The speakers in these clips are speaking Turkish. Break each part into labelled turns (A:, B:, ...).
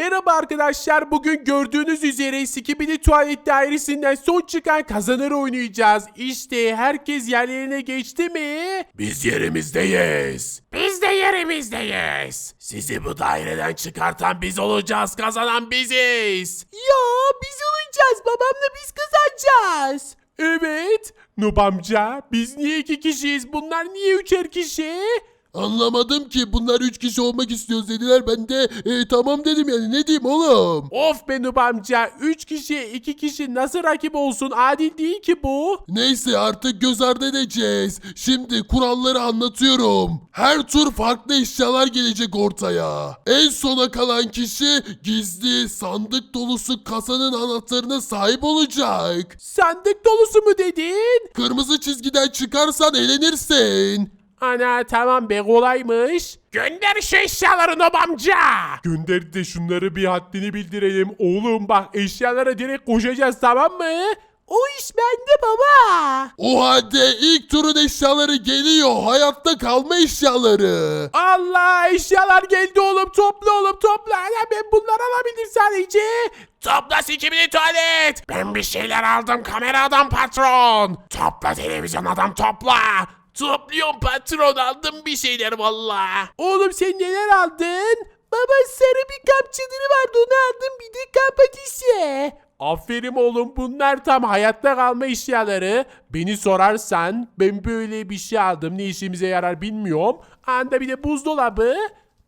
A: Merhaba arkadaşlar. Bugün gördüğünüz üzere Skibidi Tuvalet Dairesi'nden son çıkan kazanır oynayacağız. İşte herkes yerlerine geçti mi? Biz yerimizdeyiz. Biz de yerimizdeyiz. Sizi bu daireden çıkartan biz olacağız. Kazanan biziz. Ya biz olacağız. Babamla biz kazanacağız. Evet. Nub amca biz niye iki kişiyiz? Bunlar niye üçer kişi?
B: Anlamadım ki bunlar üç kişi olmak istiyoruz dediler. Ben de e, tamam dedim yani ne diyeyim oğlum.
A: Of be Nub amca. Üç kişi iki kişi nasıl rakip olsun? Adil değil ki bu.
B: Neyse artık göz ardı edeceğiz. Şimdi kuralları anlatıyorum. Her tur farklı eşyalar gelecek ortaya. En sona kalan kişi gizli sandık dolusu kasanın anahtarına sahip olacak.
A: Sandık dolusu mu dedin?
B: Kırmızı çizgiden çıkarsan elenirsin.
A: Ana tamam be kolaymış. Gönder şu eşyaları Nub amca. Gönder de şunları bir haddini bildirelim. Oğlum bak eşyalara direkt koşacağız tamam mı? O iş bende baba.
B: O halde ilk turun eşyaları geliyor. Hayatta kalma eşyaları.
A: Allah eşyalar geldi oğlum topla oğlum topla. Ana ben bunları alabilirim sadece. Topla sikimini tuvalet. Ben bir şeyler aldım kamera adam patron. Topla televizyon adam topla. Topluyorum patron aldım bir şeyler valla. Oğlum sen neler aldın? Baba sarı bir kamp vardı onu aldım bir de kamp ateşi. Aferin oğlum bunlar tam hayatta kalma eşyaları. Beni sorarsan ben böyle bir şey aldım ne işimize yarar bilmiyorum. Anda bir de buzdolabı.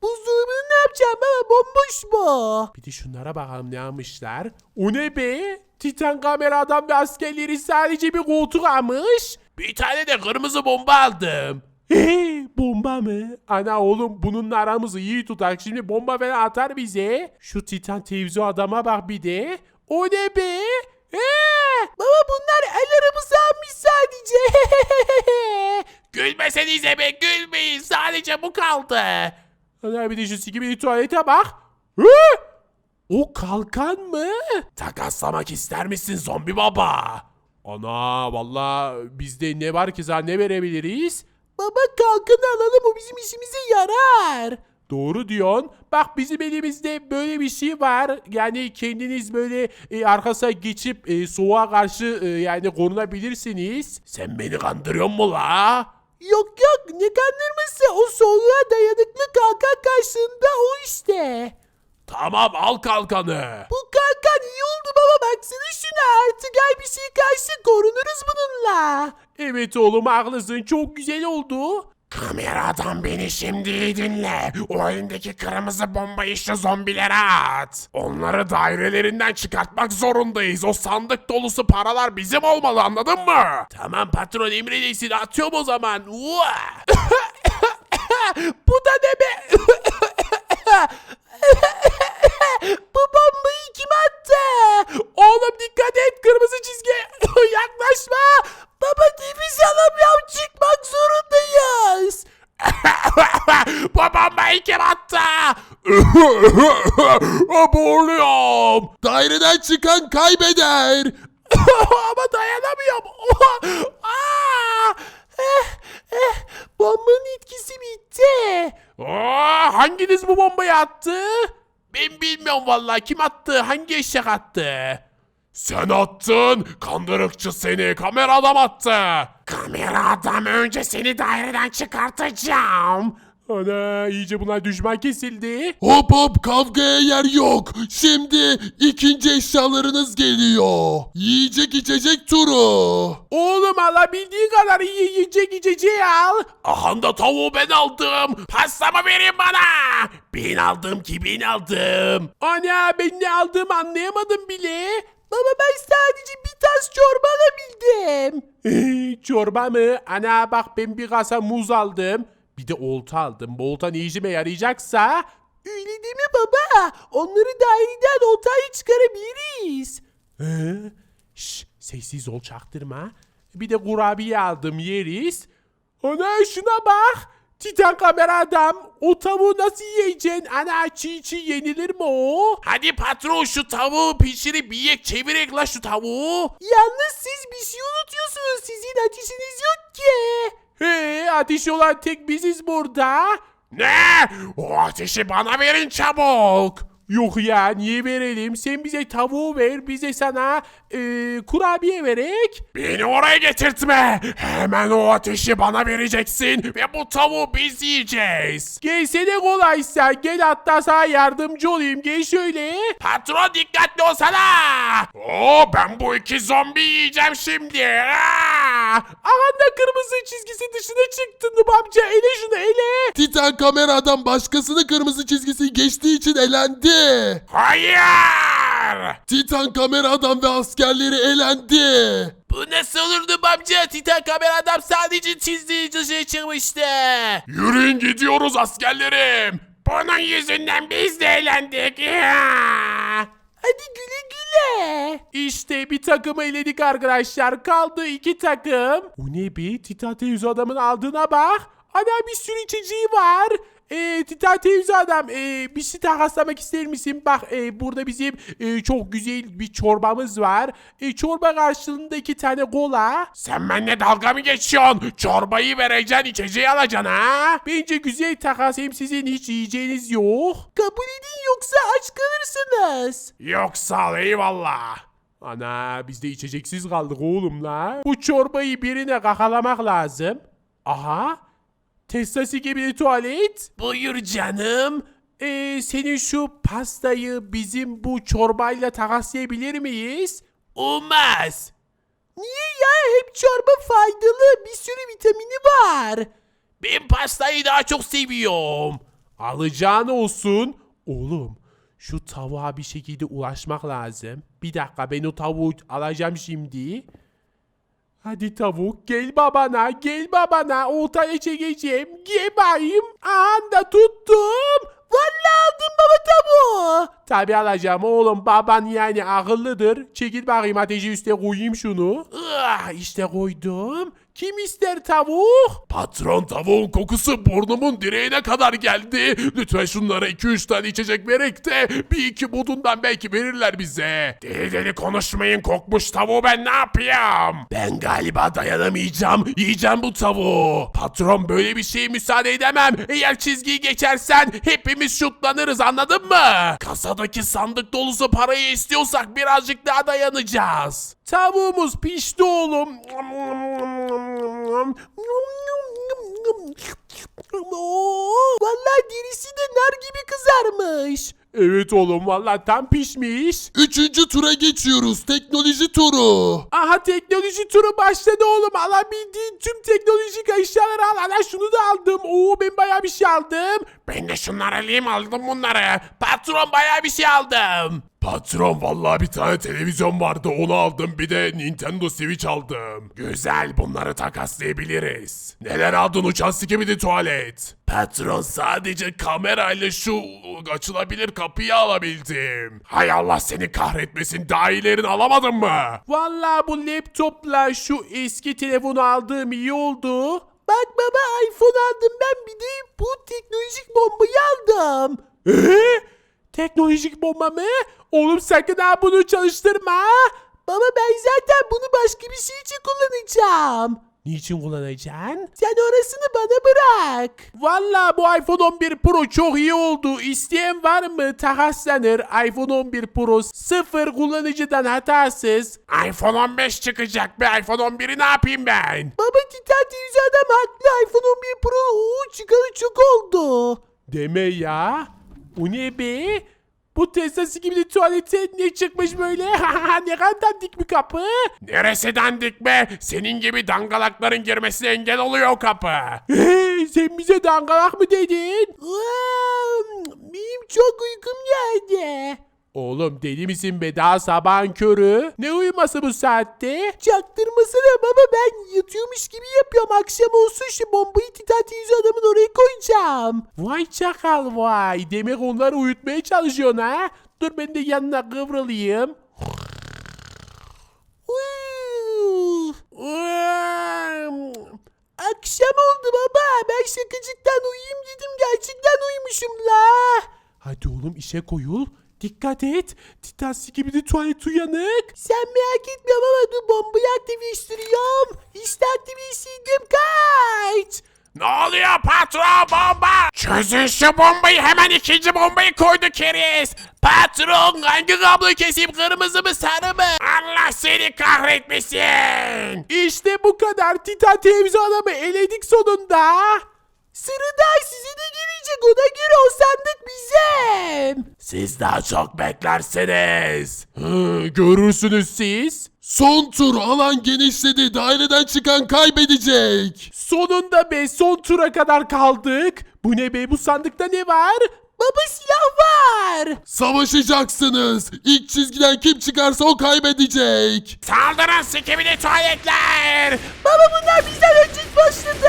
A: Buzdolabını ne yapacağım baba bomboş bu. Bir de şunlara bakalım ne almışlar. O ne be? Titan kamera adam ve askerleri sadece bir koltuk almış. Bir tane de kırmızı bomba aldım. Hey, bomba mı? Ana oğlum bununla aramızı iyi tutak. Şimdi bomba falan atar bize. Şu Titan televizyon adama bak bir de. O ne be? Ee, baba bunlar el arabası almış sadece. Gülmesenize be gülmeyin. Sadece bu kaldı. Ana bir de şu sikimini tuvalete bak. Hı? O kalkan mı? Takaslamak ister misin zombi baba? Ana valla bizde ne var ki ne verebiliriz? Baba kalkanı alalım o bizim işimize yarar. Doğru diyorsun. Bak bizim elimizde böyle bir şey var. Yani kendiniz böyle e, arkasına geçip e, soğuğa karşı e, yani korunabilirsiniz. Sen beni kandırıyor mu la? Yok yok ne kandırması o soğuğa dayanıklı kalkan karşılığında o işte. Tamam al kalkanı. Bu kalkan iyi oldu baba baksana şuna artık her bir şey karşı korunuruz bununla. Evet oğlum haklısın çok güzel oldu. Kameradan beni şimdi iyi dinle. O elindeki kırmızı bombayı şu zombilere at. Onları dairelerinden çıkartmak zorundayız. O sandık dolusu paralar bizim olmalı anladın mı? Tamam patron emredeysin atıyorum o zaman. Bu da ne be? Bu bombayı kim attı? Oğlum dikkat et kırmızı çizgi. Yaklaşma. Baba nefes alamıyorum çıkmak zorundayız. Bombayı kim attı? Boğuluyorum.
B: Daireden çıkan kaybeder.
A: Ama hanginiz bu bombayı attı? Ben bilmiyorum vallahi kim attı, hangi eşek attı? Sen attın, kandırıkçı seni, kamera adam attı. Kamera adam önce seni daireden çıkartacağım. Ana iyice bunlar düşman kesildi.
B: Hop hop kavgaya yer yok. Şimdi ikinci eşyalarınız geliyor. Yiyecek içecek turu.
A: Oğlum alabildiğin kadar iyi yiyecek içeceği al. Aha da tavuğu ben aldım. Pastamı verin bana. Ben aldım ki ben aldım. Ana ben ne aldığımı anlayamadım bile. Baba ben sadece bir tas çorba alabildim. çorba mı? Ana bak ben bir kasa muz aldım. Bir de olta aldım. Bu olta ne işime yarayacaksa? Öyle mi baba? Onları daireden oltayı çıkarabiliriz. Hı? Şş, sessiz ol çaktırma. Bir de kurabiye aldım yeriz. Ana şuna bak. Titan kamera adam. O tavuğu nasıl yiyeceksin? Ana çiğ çiğ yenilir mi o? Hadi patron şu tavuğu pişirip yiyek çevirek la şu tavuğu. Yalnız siz bir şey unutuyorsunuz. Sizin ateşiniz yok ki. He ateşi olan tek biziz burada. Ne? O ateşi bana verin çabuk. Yok ya niye verelim? Sen bize tavuğu ver, bize sana e, kurabiye verek. Beni oraya getirtme. Hemen o ateşi bana vereceksin ve bu tavuğu biz yiyeceğiz. Gelsene kolaysa gel hatta sana yardımcı olayım. Gel şöyle. Patron dikkatli olsana. Oo ben bu iki zombi yiyeceğim şimdi. Aa! Aha da kırmızı çizgisi dışına çıktın amca. Ele şunu ele.
B: Titan kamera adam başkasının kırmızı çizgisi geçtiği için elendi.
A: Hayır.
B: Titan kamera adam ve askerleri elendi.
A: Bu nasıl olurdu amca? Titan kamera adam sadece çizdiği dışarı çıkmıştı. Yürüyün gidiyoruz askerlerim. Bunun yüzünden biz de eğlendik. Hadi güle güle. İşte bir takımı eledik arkadaşlar. Kaldı iki takım. Bu ne be? Titan televizyon adamın aldığına bak. Ana bir sürü içeceği var. Ee, Titan televizyon adam ee, bir şey takaslamak ister misin? Bak ee, burada bizim ee, çok güzel bir çorbamız var. Ee, çorba karşılığında iki tane kola. Sen benimle dalga mı geçiyorsun? Çorbayı vereceksin içeceği alacaksın ha? Bence güzel takas hem sizin hiç yiyeceğiniz yok. Kabul edin yoksa aç kalırsınız. Yok sağ ol eyvallah. Ana biz de içeceksiz kaldık oğlum la. Bu çorbayı birine kakalamak lazım. Aha. Testası gibi bir tuvalet. Buyur canım. Ee, senin şu pastayı bizim bu çorbayla takaslayabilir miyiz? Olmaz. Niye ya? Hep çorba faydalı. Bir sürü vitamini var. Ben pastayı daha çok seviyorum. Alacağın olsun. Oğlum şu tavuğa bir şekilde ulaşmak lazım. Bir dakika ben o tavuğu alacağım şimdi. Hadi tavuk gel babana gel babana oltaya çekeceğim gel bakayım. Anda tuttum. Vallahi aldım baba tavuğu. Tabi alacağım oğlum baban yani akıllıdır. Çekil bakayım ateşi üste koyayım şunu. Ah, işte koydum. Kim ister tavuk? Patron tavuğun kokusu burnumun direğine kadar geldi. Lütfen şunlara 2-3 tane içecek verek de bir iki budundan belki verirler bize. Deli deli konuşmayın kokmuş tavuğu ben ne yapayım? Ben galiba dayanamayacağım. Yiyeceğim bu tavuğu. Patron böyle bir şeye müsaade edemem. Eğer çizgiyi geçersen hepimiz şutlanırız anladın mı? Kasadaki sandık dolusu parayı istiyorsak birazcık daha dayanacağız. Tavuğumuz pişti oğlum. Oo, vallahi derisi de nar gibi kızarmış. Evet oğlum vallahi tam pişmiş.
B: Üçüncü tura geçiyoruz. Teknoloji turu.
A: Aha teknoloji turu başladı oğlum. Alabildiğin tüm teknolojik eşyaları al. Ana şunu da aldım. Oo ben bayağı bir şey aldım. Ben de şunları alayım aldım bunları. Patron bayağı bir şey aldım. Patron vallahi bir tane televizyon vardı onu aldım bir de Nintendo Switch aldım. Güzel bunları takaslayabiliriz. Neler aldın uçan sikimidi tuvalet? Patron sadece kamerayla şu açılabilir kapıyı alabildim. Hay Allah seni kahretmesin daha iyilerini alamadın mı? Vallahi bu laptopla şu eski telefonu aldığım iyi oldu. Bak baba iPhone aldım ben bir de bu teknolojik bombayı aldım. Eee? Teknolojik bomba mı? Oğlum sakın ha bunu çalıştırma. Baba ben zaten bunu başka bir şey için kullanacağım. Niçin kullanacaksın? Sen orasını bana bırak. Valla bu iPhone 11 Pro çok iyi oldu. İsteyen var mı? Takaslanır. iPhone 11 Pro sıfır kullanıcıdan hatasız. iPhone 15 çıkacak be. iPhone 11'i ne yapayım ben? Baba Titan TV adam haklı. iPhone 11 Pro çıkalı çok oldu. Deme ya. O ne be? Bu Tesla'sı gibi tuvalete ne çıkmış böyle? ne kadar dandik bir kapı? Neresi dandik be? Senin gibi dangalakların girmesine engel oluyor o kapı. Sen bize dangalak mı dedin? Benim çok uykum geldi. Oğlum deli misin be daha sabahın körü? Ne uyuması bu saatte? Çaktırmasana baba ben yatıyormuş gibi yapıyorum. Akşam olsun şu bombayı Titan TV adamın oraya koyacağım. Vay çakal vay. Demek onları uyutmaya çalışıyorsun ha? Dur ben de yanına kıvrılayım. Akşam oldu baba. Ben şakacıktan uyuyayım dedim. Gerçekten uyumuşum la. Hadi oğlum işe koyul. Dikkat et. Titans gibi de tuvalet uyanık. Sen merak etme baba dur bombayı aktifleştiriyorum. İşte aktifleştirdim kaç. Ne oluyor patron bomba? Çözün şu bombayı hemen ikinci bombayı koydu keriz. Patron hangi kabloyu keseyim kırmızı mı sarı mı? Allah seni kahretmesin. İşte bu kadar Titan televizyon adamı eledik sonunda. Sıraday size de gelecek ona göre o sandık bizim. Siz daha çok beklersiniz. Hı, görürsünüz siz.
B: Son tur alan genişledi. Daireden çıkan kaybedecek.
A: Sonunda be son tura kadar kaldık. Bu ne be bu sandıkta ne var? Baba silah var.
B: Savaşacaksınız. İlk çizgiden kim çıkarsa o kaybedecek.
A: Saldırın sikimini tuvaletler. Baba bunlar bizden önce başladı.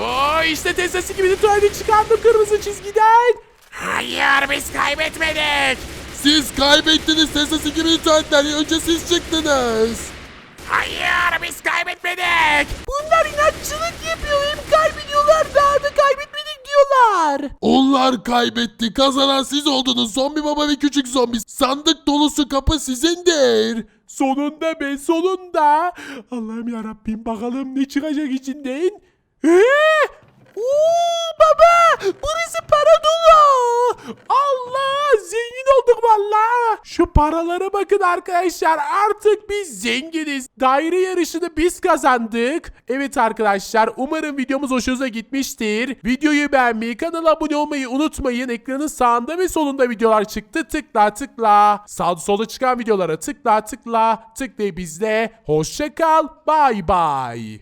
A: Oo işte Tesla sikimini tuvaleti çıkardım kırmızı çizgiden. Hayır biz kaybetmedik.
B: Siz kaybettiniz sesesi gibi tuvaletler. Önce siz çıktınız.
A: Hayır biz kaybetmedik. Bunlar inatçılık yapıyor. Hem kaybediyorlar daha da kaybetmedik diyorlar.
B: Onlar kaybetti. Kazanan siz oldunuz. Zombi baba ve küçük zombi. Sandık dolusu kapı sizindir.
A: Sonunda be sonunda. Allah'ım ya Rabbim bakalım ne çıkacak içinden. Ee? Oo baba burası para dolu. Allah zengin olduk valla. Şu paralara bakın arkadaşlar artık biz zenginiz. Daire yarışını biz kazandık. Evet arkadaşlar umarım videomuz hoşunuza gitmiştir. Videoyu beğenmeyi kanala abone olmayı unutmayın. Ekranın sağında ve solunda videolar çıktı. Tıkla tıkla. Sağda solda çıkan videolara tıkla tıkla. Tıklayıp bizle. Hoşça kal. Bay bay.